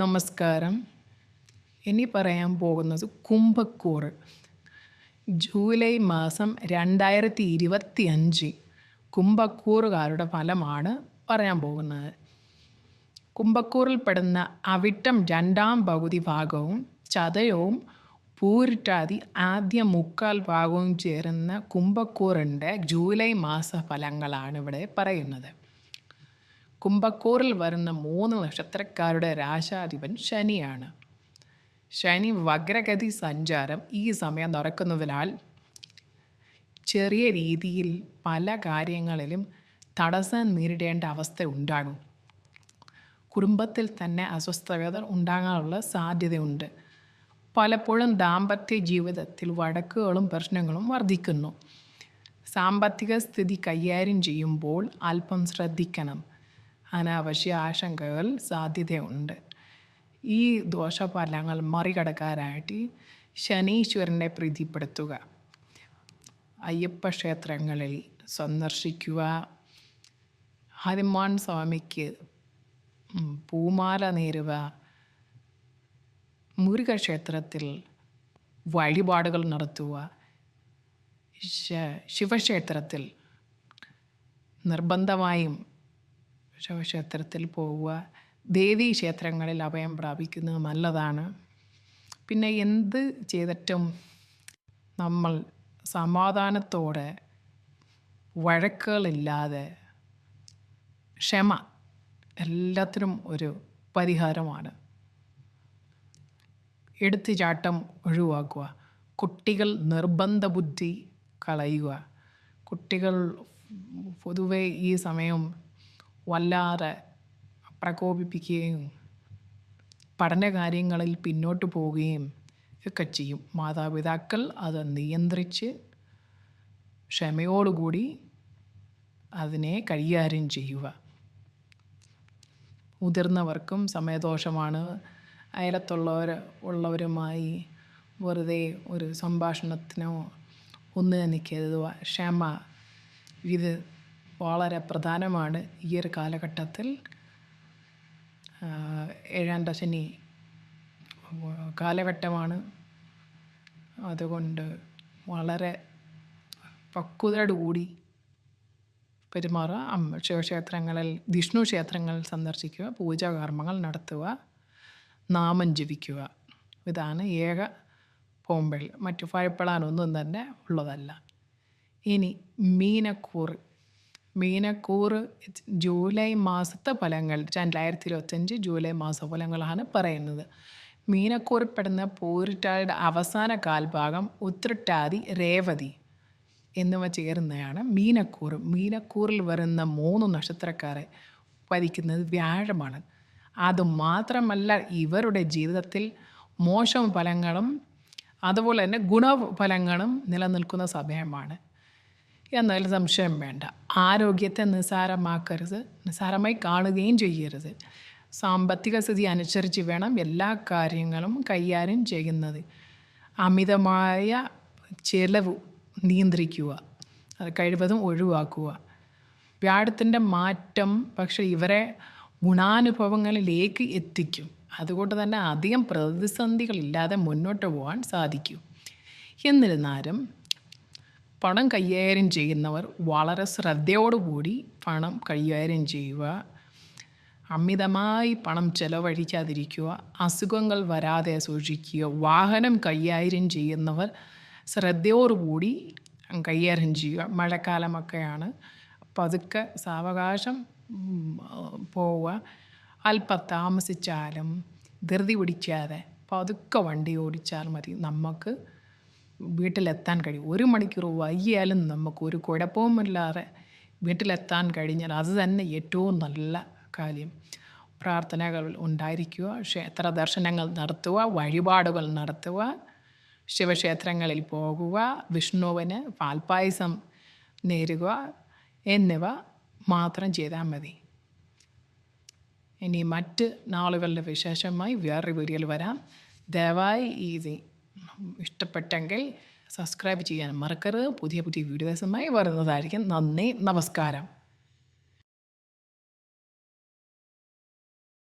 നമസ്കാരം. ഇനി പറയാൻ പോകുന്നത് കുംഭക്കൂറ്. ജൂലൈ മാസം രണ്ടായിരത്തി ഇരുപത്തി അഞ്ച് കുംഭക്കൂറുകാരുടെ ഫലമാണ് പറയാൻ പോകുന്നത്. കുംഭക്കൂറിൽ പെടുന്ന അവിട്ടം രണ്ടാം പകുതി ഭാഗവും ചതയവും പൂരിട്ടാതി ആദ്യ മുക്കാൽ ഭാഗവും ചേരുന്ന കുംഭക്കൂറിന്റെ ജൂലൈ മാസ ഫലങ്ങളാണ് ഇവിടെ പറയുന്നത്. കുംഭക്കൂറിൽ വരുന്ന മൂന്ന് നക്ഷത്രക്കാരുടെ രാശാധിപൻ ശനിയാണ്. ശനി വക്രഗതി സഞ്ചാരം ഈ സമയം നടക്കുന്നതിനാൽ ചെറിയ രീതിയിൽ പല കാര്യങ്ങളിലും തടസ്സം നേരിടേണ്ട അവസ്ഥ ഉണ്ടാകും. കുടുംബത്തിൽ തന്നെ അസ്വസ്ഥത ഉണ്ടാകാനുള്ള സാധ്യതയുണ്ട്. പലപ്പോഴും ദാമ്പത്യ ജീവിതത്തിൽ വഴക്കുകളും പ്രശ്നങ്ങളും വർദ്ധിക്കുന്നു. സാമ്പത്തിക സ്ഥിതി കൈകാര്യം ചെയ്യുമ്പോൾ അല്പം ശ്രദ്ധിക്കണം. അനാവശ്യ ആശങ്കകൾ സാധ്യതയുണ്ട്. ഈ ദോഷഫലങ്ങൾ മറികടക്കാനായിട്ട് ശനീശ്വരനെ പ്രീതിപ്പെടുത്തുക. അയ്യപ്പ ക്ഷേത്രങ്ങളിൽ സന്ദർശിക്കുക. ഹനുമാൻ സ്വാമിക്ക് പൂമാല നേരുക. മുരുകക്ഷേത്രത്തിൽ വഴിപാടുകൾ നടത്തുക. ശിവക്ഷേത്രത്തിൽ നിർബന്ധമായും ശിവക്ഷേത്രത്തിൽ പോവുക. ദേവീ ക്ഷേത്രങ്ങളിൽ അഭയം പ്രാപിക്കുന്നത് നല്ലതാണ്. പിന്നെ എന്ത് ചെയ്തിട്ടും നമ്മൾ സമാധാനത്തോടെ വഴക്കുകളില്ലാതെ ക്ഷമ എല്ലാത്തിനും ഒരു പരിഹാരമാണ്. എടുത്തുചാട്ടം ഒഴിവാക്കുക. കുട്ടികൾ നിർബന്ധ ബുദ്ധി കളയുക. കുട്ടികൾ പൊതുവെ ഈ സമയം വല്ലാതെ പ്രകോപിപ്പിക്കുകയും പഠന കാര്യങ്ങളിൽ പിന്നോട്ട് പോവുകയും ഒക്കെ ചെയ്യും. മാതാപിതാക്കൾ അത് നിയന്ത്രിച്ച് ക്ഷമയോടുകൂടി അതിനെ കൈകാര്യം ചെയ്യുക. മുതിർന്നവർക്കും സമയദോഷമാണ്. അയലത്തുള്ളവർ ഉള്ളവരുമായി വെറുതെ ഒരു സംഭാഷണത്തിനോ ഒന്ന് നിൽക്കരുത്. ക്ഷമ ഇത് വളരെ പ്രധാനമാണ് ഈ ഒരു കാലഘട്ടത്തിൽ. ഏഴാം ദശനി കാലഘട്ടമാണ്. അതുകൊണ്ട് വളരെ പക്വതയോടുകൂടി പെരുമാറുക അമ്മ ശിവക്ഷേത്രങ്ങളിൽ വിഷ്ണു ക്ഷേത്രങ്ങൾ സന്ദർശിക്കുക പൂജാകർമ്മങ്ങൾ നടത്തുക നാമം ജപിക്കുക. ഇതാണ് ഏക പോമ്പൾ മറ്റു ഭയപ്പെടാനൊന്നും തന്നെ ഉള്ളതല്ല. ഇനി മീനക്കൂറ് മീനക്കൂറ് ജൂലൈ മാസത്തെ ഫലങ്ങൾ രണ്ടായിരത്തി ഇരുപത്തഞ്ച് ജൂലൈ മാസ ഫലങ്ങളാണ് പറയുന്നത്. മീനക്കൂറിൽപ്പെടുന്ന പൂരിട്ടായുടെ അവസാന കാൽഭാഗം ഉത്രട്ടാതി രേവതി എന്നിവ ചേരുന്നതാണ് മീനക്കൂറ് മീനക്കൂറിൽ വരുന്ന മൂന്ന് നക്ഷത്രക്കാരെ ഭരിക്കുന്നത് വ്യാഴമാണ്. അതുമാത്രമല്ല ഇവരുടെ ജീവിതത്തിൽ മോശം ഫലങ്ങളും അതുപോലെ തന്നെ ഗുണഫലങ്ങളും നിലനിൽക്കുന്ന സമയമാണ്. എന്നതിൽ സംശയം വേണ്ട. ആരോഗ്യത്തെ നിസ്സാരമാക്കരുത്. നിസ്സാരമായി കാണുകയും ചെയ്യരുത്. സാമ്പത്തിക സ്ഥിതി അനുസരിച്ച് വേണം എല്ലാ കാര്യങ്ങളും കൈകാര്യം ചെയ്യുന്നത്. അമിതമായ ചെലവ് നിയന്ത്രിക്കുക. അത് കഴിവതും ഒഴിവാക്കുക. വ്യാഴത്തിന്റെ മാറ്റം പക്ഷേ ഇവരെ ഗുണാനുഭവങ്ങളിലേക്ക് എത്തിക്കും. അതുകൊണ്ട് തന്നെ അധികം പ്രതിസന്ധികളില്ലാതെ മുന്നോട്ട് പോകാൻ സാധിക്കും. എന്നിരുന്നാലും പണം കൈകാര്യം ചെയ്യുന്നവർ വളരെ ശ്രദ്ധയോടുകൂടി പണം കൈകാര്യം ചെയ്യുക. അമിതമായി പണം ചെലവഴിക്കാതിരിക്കുക. അസുഖങ്ങൾ വരാതെ സൂക്ഷിക്കുക. വാഹനം കൈകാര്യം ചെയ്യുന്നവർ ശ്രദ്ധയോടുകൂടി കൈകാര്യം ചെയ്യുക. മഴക്കാലമൊക്കെയാണ്. പതുക്കെ സാവകാശം പോവുക. അല്പം താമസിച്ചാലും ധൃതി പിടിക്കാതെ പതുക്കെ വണ്ടി ഓടിച്ചാൽ മതി. നമുക്ക് വീട്ടിലെത്താൻ കഴിയും. ഒരു മണിക്കൂർ വൈകിയാലും നമുക്ക് ഒരു കുഴപ്പവുമില്ലാതെ വീട്ടിലെത്താൻ കഴിഞ്ഞാൽ അത് തന്നെ ഏറ്റവും നല്ല കാര്യം. പ്രാർത്ഥനകൾ ഉണ്ടായിരിക്കുക ക്ഷേത്ര ദർശനങ്ങൾ നടത്തുക വഴിപാടുകൾ നടത്തുക ശിവക്ഷേത്രങ്ങളിൽ പോകുക വിഷ്ണുവിന് പാൽപ്പായസം നേരുക എന്നിവ മാത്രം ചെയ്താൽ മതി. ഇനി മറ്റ് നാളുകളുടെ വിശേഷമായി വേറൊരു വീഡിയോയിൽ വരാം. ദയവായി ഇത് ഇഷ്ടപ്പെട്ടെങ്കിൽ സബ്സ്ക്രൈബ് ചെയ്യാൻ മറക്കരുത്. പുതിയ പുതിയ വീഡിയോസുമായി വരുന്നതായിരിക്കും. നന്ദി. നമസ്കാരം.